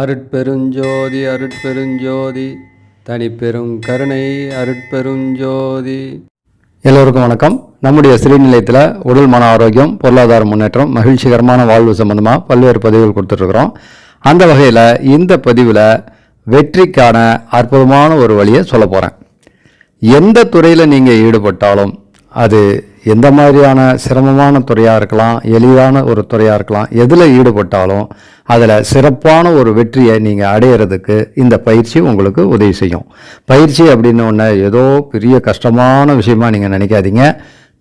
அருட்பெருஞ்சோதி அருட்பெருஞ்சோதி தனிப்பெரும் கருணை அருட்பெருஞ்சோதி. எல்லோருக்கும் வணக்கம். நம்முடைய ஸ்ரீநிலையத்தில் உடல் மன ஆரோக்கியம் பொருளாதார முன்னேற்றம் மகிழ்ச்சிகரமான வாழ்வு சம்பந்தமாக பல்வேறு பதிவுகள் கொடுத்துட்ருக்குறோம். அந்த வகையில் இந்த பதிவில் வெற்றிக்கான அற்புதமான ஒரு வழியை சொல்ல போகிறேன் எந்த துறையில் நீங்கள் ஈடுபட்டாலும் அது எந்த மாதிரியான சிரமமான துறையாக இருக்கலாம் எளிதான ஒரு துறையாக இருக்கலாம் எதில் ஈடுபட்டாலும் அதில் சிறப்பான ஒரு வெற்றியை நீங்கள் அடையிறதுக்கு இந்த பயிற்சி உங்களுக்கு உதவி செய்யும். பயிற்சி அப்படின்னு ஒன்று ஏதோ பெரிய கஷ்டமான விஷயமா நீங்கள் நினைக்காதீங்க.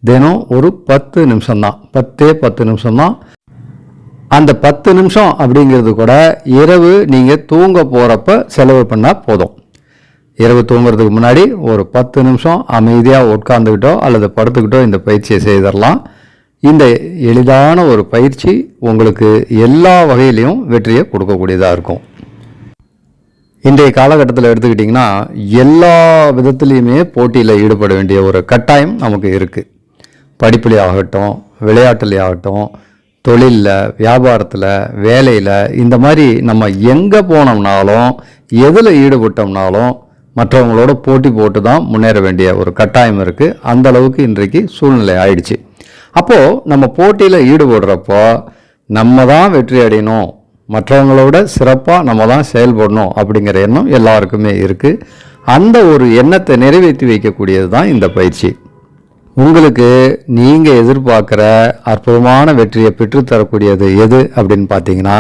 தினம் ஒரு பத்து நிமிஷம்தான். பத்தே பத்து நிமிஷம்தான். அந்த பத்து நிமிஷம் அப்படிங்கிறது கூட இரவு நீங்கள் தூங்க போகிறப்ப செலவு பண்ணால் போதும். இரவு தூங்குறதுக்கு முன்னாடி ஒரு பத்து நிமிஷம் அமைதியாக உட்காந்துக்கிட்டோ அல்லது படுத்துக்கிட்டோ இந்த பயிற்சியை செய்திடலாம் இந்த எளிதான ஒரு பயிற்சி உங்களுக்கு எல்லா வகையிலையும் வெற்றியை கொடுக்கக்கூடியதாக இருக்கும். இன்றைய காலகட்டத்தில் எடுத்துக்கிட்டிங்கன்னா எல்லா விதத்துலேயுமே போட்டியில் ஈடுபட வேண்டிய ஒரு கட்டாயம் நமக்கு இருக்குது படிப்புலே ஆகட்டும் விளையாட்டுலே ஆகட்டும் தொழிலில் வியாபாரத்தில் வேலையில் இந்த மாதிரி நம்ம எங்கே போனோம்னாலும் எதில் ஈடுபட்டோம்னாலும் மற்றவங்களோட போட்டி போட்டு தான் முன்னேற வேண்டிய ஒரு கட்டாயம் இருக்குது அந்த அளவுக்கு இன்றைக்கு சூழ்நிலை ஆயிடுச்சு. அப்போது நம்ம போட்டியில் ஈடுபடுறப்போ நம்ம தான் வெற்றி அடையணும். மற்றவங்களோட சிறப்பாக நம்ம தான் செயல்படணும் அப்படிங்கிற எண்ணம் எல்லாருக்குமே இருக்குது அந்த ஒரு எண்ணத்தை நிறைவேற்றி வைக்கக்கூடியது தான் இந்த பயிற்சி. உங்களுக்கு நீங்கள் எதிர்பார்க்குற அற்புதமான வெற்றியை பெற்றுத்தரக்கூடியது எது அப்படின்னு பார்த்தீங்கன்னா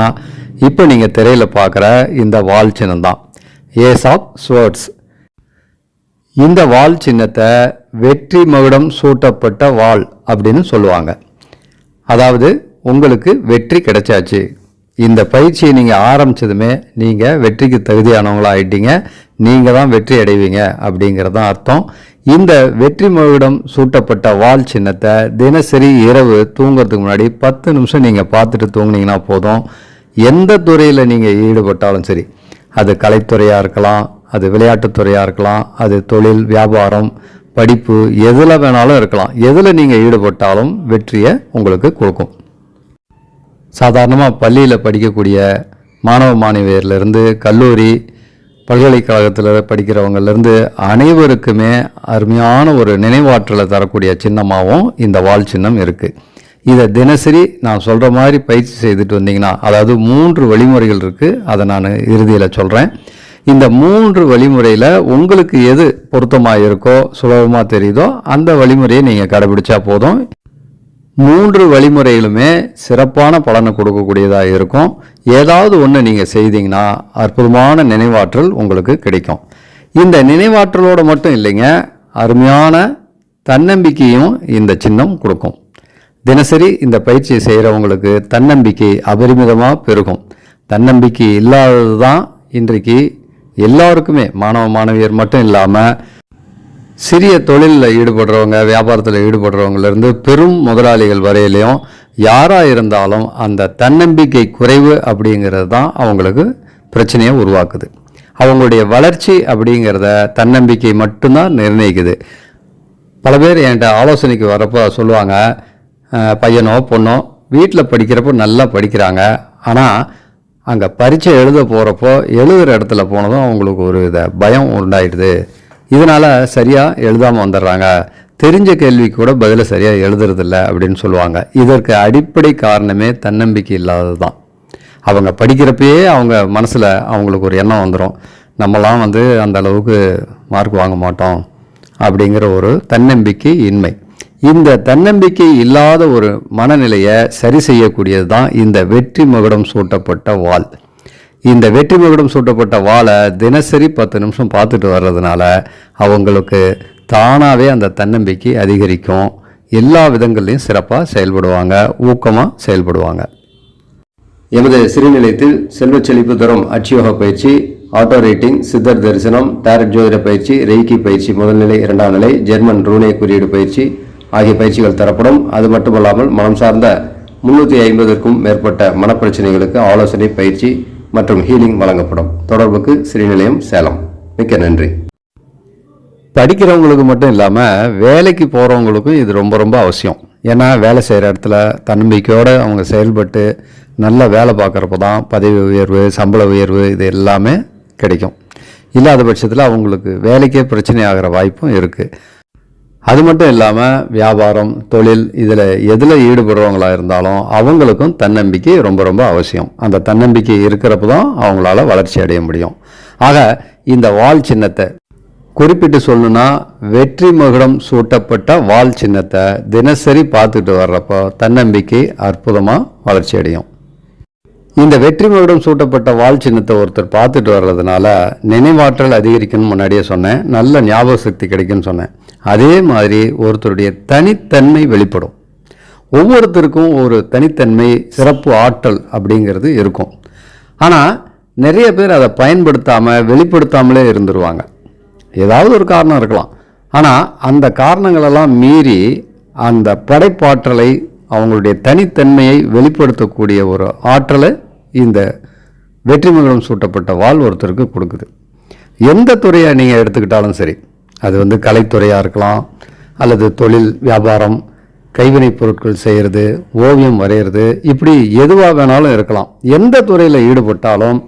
இப்போ நீங்கள் திரையில் பார்க்குற இந்த வால் சின்னம் தான் ஏஸ் ஆஃப் ஸ்வேர்ட்ஸ் இந்த வால் சின்னத்தை வெற்றி மகுடம் சூட்டப்பட்ட வால் அப்படின்னு சொல்லுவாங்க. அதாவது உங்களுக்கு வெற்றி கிடைச்சாச்சு. இந்த பயிற்சியை நீங்கள் ஆரம்பித்ததுமே நீங்கள் வெற்றிக்கு தகுதியானவங்களாக ஆயிட்டீங்க. நீங்கள் தான் வெற்றி அடைவீங்க அப்படிங்கிறது தான் அர்த்தம். இந்த வெற்றி மகுடம் சூட்டப்பட்ட வால் சின்னத்தை தினசரி இரவு தூங்குறதுக்கு முன்னாடி பத்து நிமிஷம் நீங்கள் பார்த்துட்டு தூங்குனீங்கன்னா போதும். எந்த துறையில் நீங்கள் ஈடுபட்டாலும் சரி. அது கலைத்துறையாக இருக்கலாம் அது விளையாட்டுத்துறையாக இருக்கலாம் அது தொழில் வியாபாரம் படிப்பு எதில் வேணாலும் இருக்கலாம். எதில் நீங்கள் ஈடுபட்டாலும் வெற்றியை உங்களுக்கு கொடுக்கும். சாதாரணமாக பள்ளியில் படிக்கக்கூடிய மாணவ மாணவியர்லேருந்து கல்லூரி பல்கலைக்கழகத்தில் படிக்கிறவங்கலேருந்து அனைவருக்குமே அருமையான ஒரு நினைவாற்றலை தரக்கூடிய சின்னமாகவும் இந்த வால் சின்னம் இருக்குது இதை தினசரி நான் சொல்கிற மாதிரி பயிற்சி செய்துட்டு வந்தீங்கன்னா அதாவது மூன்று வழிமுறைகள் இருக்குது அதை நான் இறுதியில் சொல்கிறேன் இந்த மூன்று வழிமுறையில் உங்களுக்கு எது பொருத்தமாக இருக்கோ சுலபமாக தெரியுதோ அந்த வழிமுறையை நீங்கள் கடைபிடிச்சா போதும். மூன்று வழிமுறைகளுமே சிறப்பான பலனை கொடுக்கக்கூடியதாக இருக்கும். ஏதாவது ஒன்று நீங்கள் செய்தீங்கன்னா அற்புதமான நினைவாற்றல் உங்களுக்கு கிடைக்கும். இந்த நினைவாற்றலோடு மட்டும் இல்லைங்க அருமையான தன்னம்பிக்கையும் இந்த சின்னம் கொடுக்கும். தினசரி இந்த பயிற்சி செய்கிறவங்களுக்கு தன்னம்பிக்கை அபரிமிதமாக பெருகும். தன்னம்பிக்கை இல்லாதது தான் இன்றைக்கு எல்லாருக்குமே மாணவ மாணவியர் மட்டும் இல்லாமல் சிறிய தொழிலில் ஈடுபடுறவங்க வியாபாரத்தில் ஈடுபடுறவங்கலேருந்து பெரும் முதலாளிகள் வரையிலையும் யாராக இருந்தாலும் அந்த தன்னம்பிக்கை குறைவு அப்படிங்கிறது தான் அவங்களுக்கு பிரச்சனையை உருவாக்குது. அவங்களுடைய வளர்ச்சி அப்படிங்கிறத தன்னம்பிக்கை மட்டும்தான் நிர்ணயிக்குது. பல பேர் என்கிட்ட ஆலோசனைக்கு வரப்போ சொல்லுவாங்க பையனோ பொண்ணோ வீட்டில் படிக்கிறப்போ நல்லா படிக்கிறாங்க. ஆனால் அங்கே பரீட்சை எழுத போகிறப்போ எழுதுகிற இடத்துல போனதும் அவங்களுக்கு ஒரு இதை பயம் உண்டாயிடுது. இதனால் சரியாக எழுதாமல் வந்துடுறாங்க. தெரிஞ்ச கேள்விக்கு கூட பதிலை சரியாக எழுதுறதில்ல அப்படின்னு சொல்லுவாங்க. இதற்கு அடிப்படை காரணமே தன்னம்பிக்கை இல்லாதது தான் அவங்க படிக்கிறப்பயே அவங்க மனசில் அவங்களுக்கு ஒரு எண்ணம் வந்துடும் நம்மலாம் வந்து அந்த அளவுக்கு மார்க் வாங்க மாட்டோம் அப்படிங்கிற ஒரு தன்னம்பிக்கை இன்மை இந்த தன்னம்பிக்கை இல்லாத ஒரு மனநிலையை சரி செய்யக்கூடியது தான் இந்த வெற்றி மகுடம் சூட்டப்பட்ட வாள். இந்த வெற்றி மகுடம் சூட்டப்பட்ட வாழை தினசரி பத்து நிமிஷம் பார்த்துட்டு வர்றதுனால அவங்களுக்கு தானாகவே அந்த தன்னம்பிக்கை அதிகரிக்கும். எல்லா விதங்கள்லையும் சிறப்பாக செயல்படுவாங்க ஊக்கமாக செயல்படுவாங்க. எமது சிறுநிலையத்தில் செல்வச் செழிப்பு தரும் அச்சியோக பயிற்சி ஆட்டோ ரேட்டிங் சித்தர் தரிசனம் டேரட் ஜோதிட பயிற்சி ரெய்கி பயிற்சி முதல் நிலை இரண்டாம் நிலை ஜெர்மன் ரூனே குறியீடு பயிற்சி ஆகிய பயிற்சிகள் தரப்படும். அது மட்டுமல்லாமல் மனம் சார்ந்த முன்னூற்றி ஐம்பதற்கும் மேற்பட்ட மனப்பிரச்சனைகளுக்கு ஆலோசனை பயிற்சி மற்றும் ஹீலிங் வழங்கப்படும். தொடர்புக்கு ஸ்ரீநிலையம் சேலம். மிக்க நன்றி. படிக்கிறவங்களுக்கு மட்டும் இல்லாமல் வேலைக்கு போகிறவங்களுக்கும் இது ரொம்ப ரொம்ப அவசியம். ஏன்னா வேலை செய்கிற இடத்துல தன்னம்பிக்கையோடு அவங்க செயல்பட்டு நல்ல வேலை பார்க்குறப்ப தான் பதவி உயர்வு சம்பள உயர்வு இது எல்லாமே கிடைக்கும். இல்லாத பட்சத்தில் அவங்களுக்கு வேலைக்கே பிரச்சனை ஆகிற வாய்ப்பும் இருக்குது அது மட்டும் இல்லாமல் வியாபாரம் தொழில் இதில் எதில் ஈடுபடுறவங்களா இருந்தாலும் அவங்களுக்கும் தன்னம்பிக்கை ரொம்ப ரொம்ப அவசியம். அந்த தன்னம்பிக்கை இருக்கிறப்ப தான் அவங்களால வளர்ச்சி அடைய முடியும். ஆக இந்த வால் சின்னத்தை குறிப்பிட்டு சொல்லணும்னா வெற்றி மகுடம் சூட்டப்பட்ட வால் சின்னத்தை தினசரி பார்த்துட்டு வர்றப்போ தன்னம்பிக்கை அற்புதமாக வளர்ச்சி அடையும். இந்த வெற்றி மகுடம் சூட்டப்பட்ட வால் சின்னத்தை ஒருத்தர் பார்த்துட்டு வர்றதுனால நினைவாற்றல் அதிகரிக்கணும்னு முன்னாடியே சொன்னேன். நல்ல ஞாபக சக்தி கிடைக்கும்னு சொன்னேன். அதே மாதிரி ஒருத்தருடைய தனித்தன்மை வெளிப்படும். ஒவ்வொருத்தருக்கும் ஒரு தனித்தன்மை சிறப்பு ஆற்றல் அப்படிங்கிறது இருக்கும். ஆனால் நிறைய பேர் அதை பயன்படுத்தாமல் வெளிப்படுத்தாமலே இருந்துருவாங்க. ஏதாவது ஒரு காரணம் இருக்கலாம். ஆனால் அந்த காரணங்களெல்லாம் மீறி அந்த படைப்பாற்றலை அவங்களுடைய தனித்தன்மையை வெளிப்படுத்தக்கூடிய ஒரு ஆற்றலை இந்த வெற்றிமங்கலம் சூட்டப்பட்ட வாள் ஒருத்தருக்கு கொடுக்குது. எந்த துறையை நீங்கள் எடுத்துக்கிட்டாலும் சரி. அது வந்து கலைத்துறையாக இருக்கலாம் அல்லது தொழில் வியாபாரம் கைவினைப் பொருட்கள் செய்கிறது ஓவியம் வரைகிறது இப்படி எதுவாக வேணாலும் இருக்கலாம். எந்த துறையில் ஈடுபட்டாலும்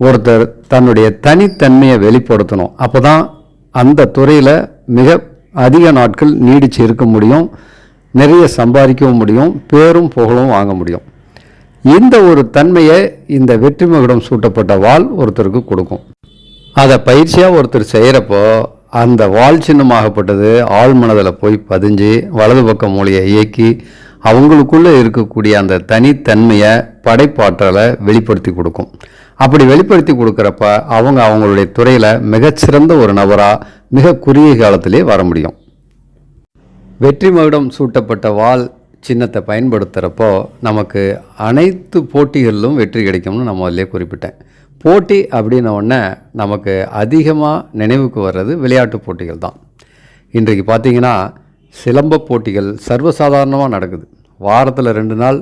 ஒருத்தர் தன்னுடைய தனித்தன்மையை வெளிப்படுத்தணும். அப்போ தான் அந்த துறையில் மிக அதிக நாட்கள் நீடித்து இருக்க முடியும் நிறைய சம்பாதிக்கவும் முடியும் பேரும் புகழும் வாங்க முடியும். இந்த ஒரு தன்மையை இந்த வெற்றி மகுடம் சூட்டப்பட்ட வால் ஒருத்தருக்கு கொடுக்கும். அதை பயிற்சியாக ஒருத்தர் செய்கிறப்போ அந்த வால் சின்னமாகப்பட்டது ஆள் மனதில் போய் பதிஞ்சு வலது பக்க மூலையை இயக்கி அவங்களுக்குள்ளே இருக்கக்கூடிய அந்த தனித்தன்மையை படைப்பாற்றலை வெளிப்படுத்தி கொடுக்கும். அப்படி வெளிப்படுத்தி கொடுக்குறப்ப அவங்க அவங்களுடைய துறையில் மிகச்சிறந்த ஒரு நபராக மிக குறுகிய காலத்திலே வர முடியும். வெற்றி மகுடம் சூட்டப்பட்ட வால் சின்னத்தை பயன்படுத்துகிறப்போ நமக்கு அனைத்து போட்டிகளிலும் வெற்றி கிடைக்கும்னு நான் முதல்ல குறிப்பிட்டேன். போட்டி அப்படின்ன உடனே நமக்கு அதிகமாக நினைவுக்கு வர்றது விளையாட்டு போட்டிகள் தான். இன்றைக்கு பார்த்தீங்கன்னா சிலம்ப போட்டிகள் சர்வசாதாரணமாக நடக்குது. வாரத்தில் ரெண்டு நாள்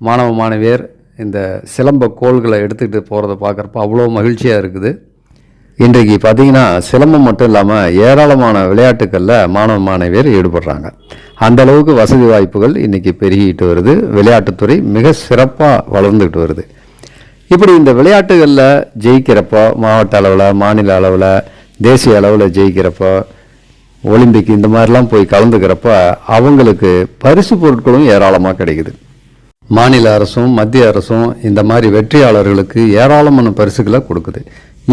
மாணவ மாணவியர் இந்த சிலம்ப கோள்களை எடுத்துக்கிட்டு போகிறத பார்க்குறப்ப அவ்வளோ மகிழ்ச்சியாக இருக்குது. இன்றைக்கு பார்த்தீங்கன்னா சிலம்பம் மட்டும் இல்லாமல் ஏராளமான விளையாட்டுக்களில் மாணவ மாணவியர் ஈடுபடுறாங்க. அந்த அளவுக்கு வசதி வாய்ப்புகள் இன்றைக்கி பெருகிட்டு வருது. விளையாட்டுத்துறை மிக சிறப்பாக வளர்ந்துக்கிட்டு வருது. இப்படி இந்த விளையாட்டுகளில் ஜெயிக்கிறப்போ மாவட்ட அளவில் மாநில அளவில் தேசிய அளவில் ஜெயிக்கிறப்போ ஒலிம்பிக் இந்த மாதிரிலாம் போய் கலந்துக்கிறப்ப அவங்களுக்கு பரிசு பொருட்களும் ஏராளமாக கிடைக்குது. மாநில அரசும் மத்திய அரசும் இந்த மாதிரி வெற்றியாளர்களுக்கு ஏராளமான பரிசுகளை கொடுக்குது.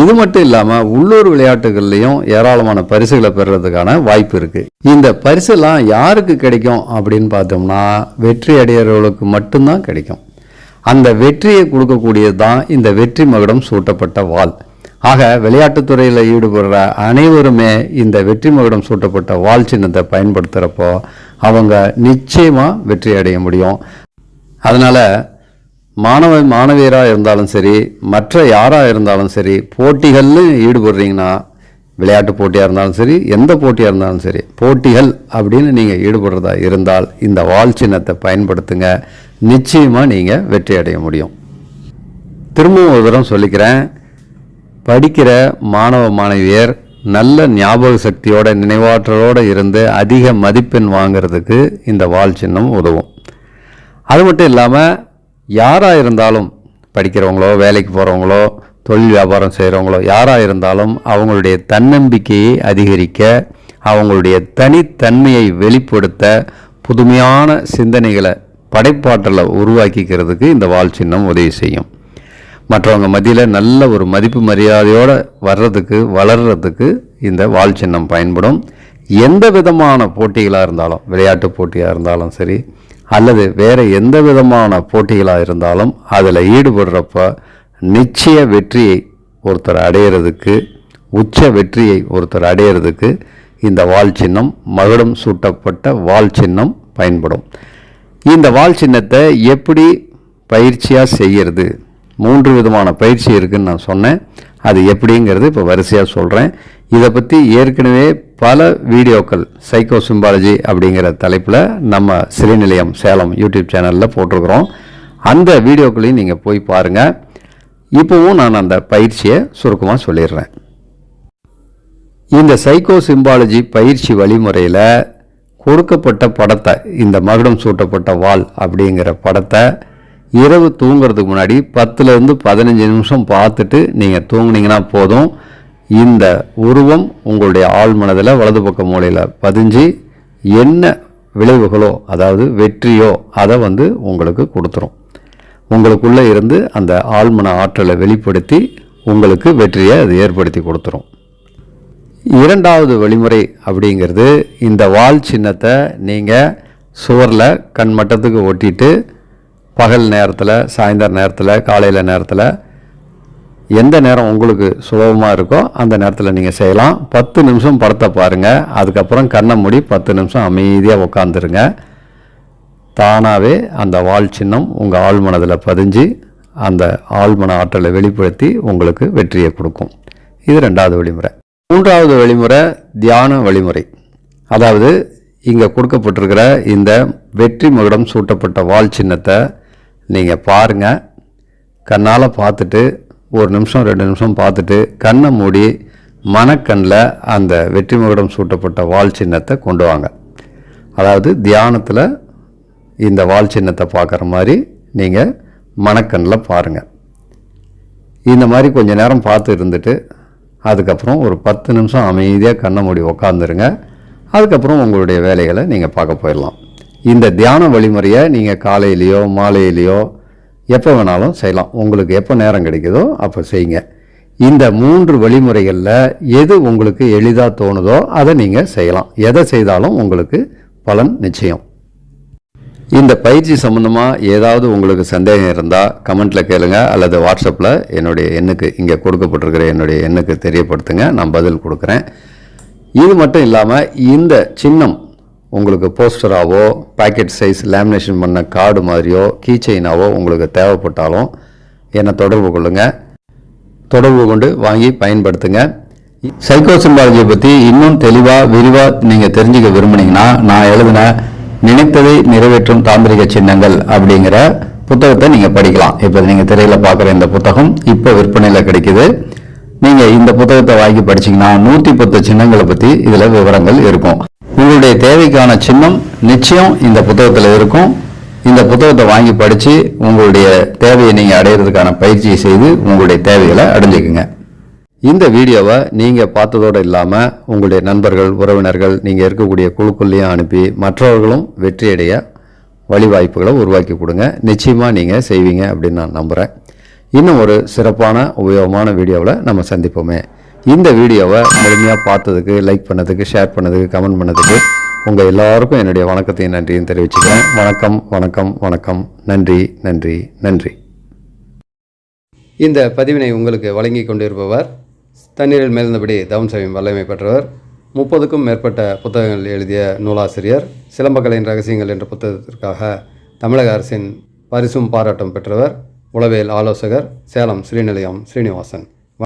இது மட்டும் இல்லாமல் உள்ளூர் விளையாட்டுகள்லையும் ஏராளமான பரிசுகளை பெறுறதுக்கான வாய்ப்பு இருக்குது இந்த பரிசுலாம் யாருக்கு கிடைக்கும் அப்படின்னு பார்த்தோம்னா வெற்றி அடையிறவர்களுக்கு மட்டும்தான் கிடைக்கும். அந்த வெற்றியை கொடுக்கக்கூடியது தான் இந்த வெற்றி மகுடம் சூட்டப்பட்ட வாள். ஆக விளையாட்டுத்துறையில் ஈடுபடுற அனைவருமே இந்த வெற்றி மகுடம் சூட்டப்பட்ட வால் சின்னத்தை பயன்படுத்துகிறப்போ அவங்க நிச்சயமாக வெற்றி அடைய முடியும். அதனால் மாணவ மாணவியராக இருந்தாலும் சரி மற்ற யாராக இருந்தாலும் சரி போட்டிகள்னு ஈடுபடுறீங்கன்னா விளையாட்டு போட்டியாக இருந்தாலும் சரி எந்த போட்டியாக இருந்தாலும் சரி போட்டிகள் அப்படின்னு நீங்கள் ஈடுபடுறதா இருந்தால் இந்த வால் சின்னத்தை பயன்படுத்துங்க. நிச்சயமாக நீங்கள் வெற்றி அடைய முடியும். திரும்பவும் ஒரு தரம் சொல்லிக்கிறேன். படிக்கிற மாணவ மாணவியர் நல்ல ஞாபக சக்தியோட நினைவாற்றலோடு இருந்து அதிக மதிப்பெண் வாங்கிறதுக்கு இந்த வால் சின்னம் உதவும். அது மட்டும் இல்லாமல் யாராக இருந்தாலும் படிக்கிறவங்களோ வேலைக்கு போகிறவங்களோ தொழில் வியாபாரம் செய்கிறவங்களோ யாராக இருந்தாலும் அவங்களுடைய தன்னம்பிக்கையை அதிகரிக்க அவங்களுடைய தனித்தன்மையை வெளிப்படுத்த புதுமையான சிந்தனைகளை படைப்பாற்றலை உருவாக்கிக்கிறதுக்கு இந்த வால் சின்னம் உதவி செய்யும். மற்றவங்க மத்தியில் நல்ல ஒரு மதிப்பு மரியாதையோடு வர்றதுக்கு வளர்கிறதுக்கு இந்த வால் சின்னம் பயன்படும். எந்த விதமான போட்டிகளாக இருந்தாலும் விளையாட்டு போட்டியாக இருந்தாலும் சரி அல்லது வேறு எந்த விதமான போட்டிகளாக இருந்தாலும் அதில் ஈடுபடுறப்ப நிச்சய வெற்றியை ஒருத்தர் அடையிறதுக்கு உச்ச வெற்றியை ஒருத்தர் அடையிறதுக்கு இந்த வால் சின்னம் மகுடம் சூட்டப்பட்ட வால் சின்னம் பயன்படும். இந்த வால் சின்னத்தை எப்படி பயிற்சியாக செய்கிறது மூன்று விதமான பயிற்சி இருக்குதுன்னு நான் சொன்னேன். அது எப்படிங்கிறது இப்போ வரிசையாக சொல்கிறேன் இதை பற்றி ஏற்கனவே பல வீடியோக்கள் சைக்கோ சிம்பாலஜி அப்படிங்கிற தலைப்பில் நம்ம சிறைநிலையம் சேலம் யூடியூப் சேனலில் போட்டிருக்கிறோம். அந்த வீடியோக்களையும் நீங்கள் போய் பாருங்கள் இப்போவும் நான் அந்த பயிற்சியை சுருக்கமாக சொல்லிடுறேன். இந்த சைக்கோ சிம்பாலஜி பயிற்சி வழிமுறையில் கொடுக்கப்பட்ட படத்தை இந்த மகுடம் சூட்டப்பட்ட வால் அப்படிங்கிற படத்தை இரவு தூங்குறதுக்கு முன்னாடி பத்துலேருந்து பதினஞ்சு நிமிஷம் பார்த்துட்டு நீங்கள் தூங்குனீங்கன்னா போதும். இந்த உருவம் உங்களுடைய ஆள் மனதில் வலது பக்க மூலையில் பதிஞ்சு என்ன விளைவுகளோ அதாவது வெற்றியோ அதை வந்து உங்களுக்கு கொடுத்துரும். உங்களுக்குள்ளே இருந்து அந்த ஆழ்மன ஆற்றலை வெளிப்படுத்தி உங்களுக்கு வெற்றியை அது ஏற்படுத்தி கொடுத்துரும். இரண்டாவது வழிமுறை அப்படிங்கிறது இந்த வால் சின்னத்தை நீங்கள் சுவரில் கண் மட்டத்துக்கு ஒட்டிட்டு பகல் நேரத்தில் சாயந்தர நேரத்தில் காலையில் நேரத்தில் எந்த நேரம் உங்களுக்கு சுலபமாக இருக்கோ அந்த நேரத்தில் நீங்கள் செய்யலாம். பத்து நிமிஷம் படத்தை பாருங்கள் அதுக்கப்புறம் கண்ணை மூடி பத்து நிமிஷம் அமைதியாக உட்காந்துருங்க தானாகவே அந்த வால் சின்னம் உங்கள் ஆழ்மனதில் பதிஞ்சு அந்த ஆழ்மன ஆற்றலை வெளிப்படுத்தி உங்களுக்கு வெற்றியை கொடுக்கும். இது ரெண்டாவது வழிமுறை. மூன்றாவது வழிமுறை தியான வழிமுறை. அதாவது இங்கே கொடுக்கப்பட்டிருக்கிற இந்த வெற்றி மகுடம் சூட்டப்பட்ட வால் சின்னத்தை நீங்கள் பாருங்கள் கண்ணால் பார்த்துட்டு ஒரு நிமிஷம் ரெண்டு நிமிஷம் பார்த்துட்டு கண்ணை மூடி மனக்கண்ணில் அந்த வெற்றி மகுடம் சூட்டப்பட்ட வால் சின்னத்தை கொண்டு வாங்க. அதாவது தியானத்தில் இந்த வால் சின்னத்தை பார்க்குற மாதிரி நீங்கள் மணக்கண்ணில் பாருங்கள் இந்த மாதிரி கொஞ்சம் நேரம் பார்த்து இருந்துட்டு அதுக்கப்புறம் ஒரு பத்து நிமிஷம் அமைதியாக கண்ணை மூடி உக்காந்துருங்க. அதுக்கப்புறம் உங்களுடைய வேலைகளை நீங்கள் பார்க்க போயிடலாம். இந்த தியான வழிமுறையை நீங்கள் காலையிலையோ மாலையிலையோ எப்போ வேணாலும் செய்யலாம். உங்களுக்கு எப்போ நேரம் கிடைக்குதோ அப்போ செய்யுங்க. இந்த மூன்று வழிமுறைகளில் எது உங்களுக்கு எளிதாக தோணுதோ அதை நீங்கள் செய்யலாம். எதை செய்தாலும் உங்களுக்கு பலன் நிச்சயம். இந்த பயிற்சி சம்மந்தமாக ஏதாவது உங்களுக்கு சந்தேகம் இருந்தால் கமெண்ட்டில் கேளுங்க அல்லது வாட்ஸ்அப்பில் என்னுடைய எண்ணுக்கு இங்கே கொடுக்கப்பட்டிருக்கிற என்னுடைய எண்ணுக்கு தெரியப்படுத்துங்க நான் பதில் கொடுக்குறேன். இது மட்டும் இல்லாமல் இந்த சின்னம் உங்களுக்கு போஸ்டராகவோ பாக்கெட் சைஸ் லேமினேஷன் பண்ண கார்டு மாதிரியோ கீ செயினாவோ உங்களுக்கு தேவைப்பட்டாலும் என்னை தொடர்பு கொள்ளுங்கள் தொடர்பு கொண்டு வாங்கி பயன்படுத்துங்க. சைக்கோ சிம்பாலஜியை பற்றி இன்னும் தெளிவாக விரிவாக நீங்கள் தெரிஞ்சுக்க விரும்புனீங்கன்னா நான் எழுதின நினைத்ததை நிறைவேற்றும் தாந்திரிக சின்னங்கள் அப்படிங்கிற புத்தகத்தை நீங்கள் படிக்கலாம். இப்போ நீங்கள் திரையில் பார்க்குற இந்த புத்தகம் இப்போ விற்பனையில் கிடைக்குது. நீங்கள் இந்த புத்தகத்தை வாங்கி படிச்சீங்கன்னா நூற்றி பத்து சின்னங்களை பற்றி இதில் விவரங்கள் இருக்கும். உங்களுடைய தேவைக்கான சின்னம் நிச்சயம் இந்த புத்தகத்தில் இருக்கும். இந்த புத்தகத்தை வாங்கி படித்து உங்களுடைய தேவையை நீங்கள் அடையிறதுக்கான பயிற்சியை செய்து உங்களுடைய தேவைகளை அடைஞ்சுக்குங்க. இந்த வீடியோவை நீங்கள் பார்த்ததோடு இல்லாமல் உங்களுடைய நண்பர்கள் உறவினர்கள் நீங்கள் இருக்கக்கூடிய குழுக்குள்ளேயும் அனுப்பி மற்றவர்களும் வெற்றியடைய வழிவாய்ப்புகளை உருவாக்கி கொடுங்க. நிச்சயமாக நீங்கள் செய்வீங்க அப்படின்னு நான் நம்புகிறேன் இன்னும் ஒரு சிறப்பான உபயோகமான வீடியோவில் நம்ம சந்திப்போமே. இந்த வீடியோவை முழுமையாக பார்த்ததுக்கு லைக் பண்ணதுக்கு ஷேர் பண்ணதுக்கு கமெண்ட் பண்ணதுக்கு உங்கள் எல்லாருக்கும் என்னுடைய வணக்கத்தையும் நன்றியும் தெரிவிச்சுக்கிறேன். வணக்கம் வணக்கம் வணக்கம். நன்றி நன்றி நன்றி. இந்த பதிவினை உங்களுக்கு வழங்கி கொண்டிருப்பவர் தண்ணீரில் மேல்ந்தபடி தவம் செய்யும் வல்லமை பெற்றவர் முப்பதுக்கும் மேற்பட்ட புத்தகங்கள் எழுதிய நூலாசிரியர் சிலம்பக்கலையின் ரகசியங்கள் என்ற புத்தகத்திற்காக தமிழக அரசின் பரிசும் பாராட்டும் பெற்றவர் உளவியல் ஆலோசகர் சேலம் ஸ்ரீநிலையம் ஸ்ரீனிவாசன்